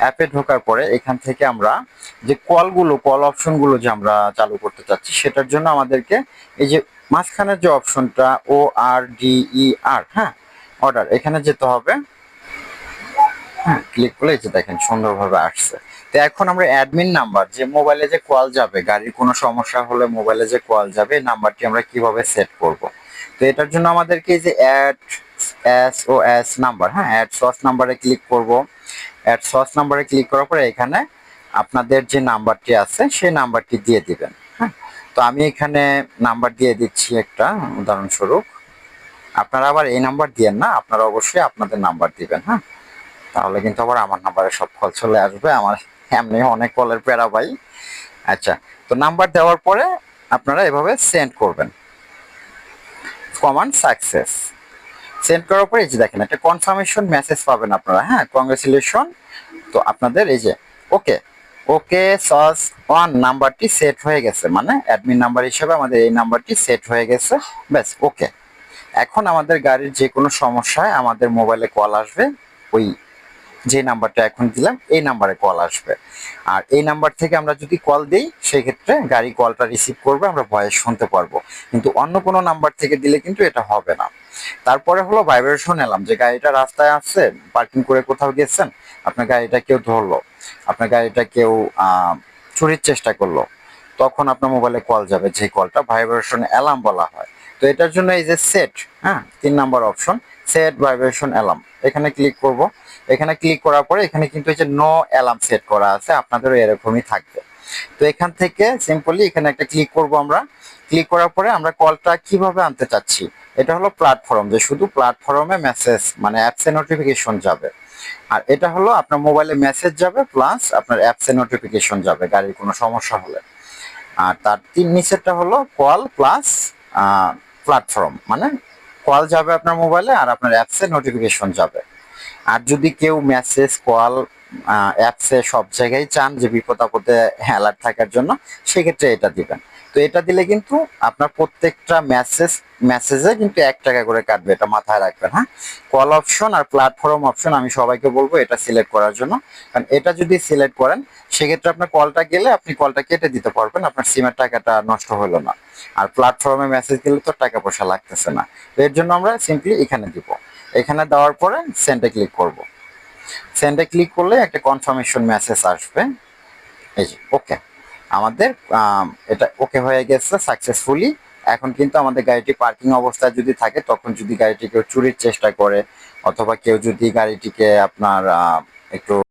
অ্যাপে ঢোকার পরে এখান থেকে আমরা যে কলগুলো, কল অপশনগুলো যে আমরা চালু করতে চাচ্ছি, সেটার জন্য আমাদেরকে এই যে মাঝখানের যে অপশনটা, ও আর ডি ই আর হ্যাঁ অর্ডার, এখানে যেতে হবে। হ্যাঁ ক্লিক করলে এই যে দেখেন সুন্দরভাবে আসছে। তো এখন আমরা অ্যাডমিন নাম্বার, যে মোবাইলে যে কল যাবে, গাড়ির কোনো সমস্যা হলে মোবাইলে যে কল যাবে নাম্বারটি আমরা কীভাবে সেট করব? তো এটার জন্য আমাদেরকে এই যে add, S O S number হ্যাঁ অ্যাড, সস নাম্বারে ক্লিক করব। অ্যাড সস নাম্বারে ক্লিক করার পরে এখানে আপনাদের যে নাম্বারটি আছে, সেই নাম্বারটি দিয়ে দিবেন। হ্যাঁ? তো আমি এখানে নাম্বার দিয়ে দিচ্ছি একটা উদাহরণস্বরূপ। আপনারা আবার এই নাম্বার দিয়েন না, আপনারা অবশ্যই আপনাদের নাম্বার দিবেন হ্যাঁ? তাহলে কিন্তু আবার আমার নাম্বারে সব কল চলে আসবে। আমার এমনি অনেক কলের প্যারা পাই আচ্ছা তো নাম্বার দেওয়ার পরে আপনারা এভাবে সেন্ড করবেন। কমান্ড সাকসেস সেন্ড করার পরে এই যে দেখেন, একটা কনফার্মেশন মেসেজ পাবেন আপনারা। হ্যাঁ কংগ্রেচুলেশন তো আপনাদের এই যে ওকে ওকে সস ওয়ান নাম্বারটি সেট হয়ে গেছে। মানে অ্যাডমিন নাম্বার হিসেবে আমাদের এই নাম্বারটি সেট হয়ে গেছে। ব্যাস ওকে এখন আমাদের গাড়ির যে কোনো সমস্যায় আমাদের মোবাইলে কল আসবে। ওই যে নাম্বারটা এখন দিলাম, এই নাম্বারে কল আসবে। আর এই নাম্বার থেকে আমরা যদি কল দিই সেই ক্ষেত্রে গাড়ি কলটা রিসিভ করবে, আমরা ভয়েস শুনতে পারব। কিন্তু অন্য কোনো নাম্বার থেকে দিলে কিন্তু এটা হবে না। তারপরে হলো ভাইব্রেশন এলাম যে গাড়িটা রাস্তায় আসছে পার্কিং করে কোথাও গেছেন, আপনার গাড়িটা কেউ ধরলো, আপনার গাড়িটা কেউ চুরির চেষ্টা করল, তখন আপনার মোবাইলে কল যাবে, যে কলটা ভাইব্রেশন অ্যালার্ম বলা হয়। তো এটার জন্য এই যে সেট হ্যাঁ তিন number option set vibration alarm এখানে ক্লিক করব। এখানে ক্লিক করার পরে এখানে কিন্তু এই যে নো অ্যালার্ম সেট করা আছে, আপনাদেরও এরকমই থাকবে। তো এখান থেকে সিম্পলি এখানে একটা ক্লিক করব আমরা। ক্লিক করার পরে আমরা কলটা কীভাবে আনতে চাচ্ছি? এটা হলো প্ল্যাটফর্ম যে শুধু প্ল্যাটফর্মে মেসেজ মানে অ্যাপসে নোটিফিকেশন যাবে। আর এটা হলো আপনার মোবাইলে মেসেজ যাবে প্লাস আপনার অ্যাপসে নোটিফিকেশন যাবে, গাড়ির কোনো সমস্যা হলে। আর তার তিন নিচেরটা হলো কল প্লাস প্ল্যাটফর্ম মানে কল যাবে আপনার মোবাইলে আর আপনার অ্যাপসে নোটিফিকেশন যাবে। আর যদি কেউ মেসেজ কল অ্যাপসে সব জায়গায় চান যে বিপদ আপদে অ্যালার্ট থাকার জন্য, সেক্ষেত্রে এটা দিবেন। তো এটা দিলে কিন্তু আপনার প্রত্যেকটা মেসেজ মেসেজে কিন্তু এক টাকা করে কাটবে, এটা মাথায় রাখবেন হ্যাঁ? কল অপশন আর প্ল্যাটফর্ম অপশন আমি সবাইকে বলব এটা সিলেক্ট করার জন্য। কারণ এটা যদি সিলেক্ট করেন, সেক্ষেত্রে আপনার কলটা গেলে আপনি কলটা কেটে দিতে পারবেন, আপনার সিমের টাকাটা নষ্ট হলো না। আর প্ল্যাটফর্মে মেসেজ দিলে তো টাকা পয়সা লাগতেছে না। এর জন্য আমরা সিম্পলি এখানে দিব। এখানে দেওয়ার পরে সেন্ডে ক্লিক করব। সেন্ডে ক্লিক করলে একটা কনফার্মেশন মেসেজ আসবে। এই যে ওকে আমাদের এটা ওকে হয়ে গেছে সাকসেসফুলি এখন কিন্তু আমাদের গাড়িটি পার্কিং অবস্থায় যদি থাকে, তখন যদি গাড়িটি কেউ চুরির চেষ্টা করে, অথবা কেউ যদি গাড়িটিকে আপনার একটু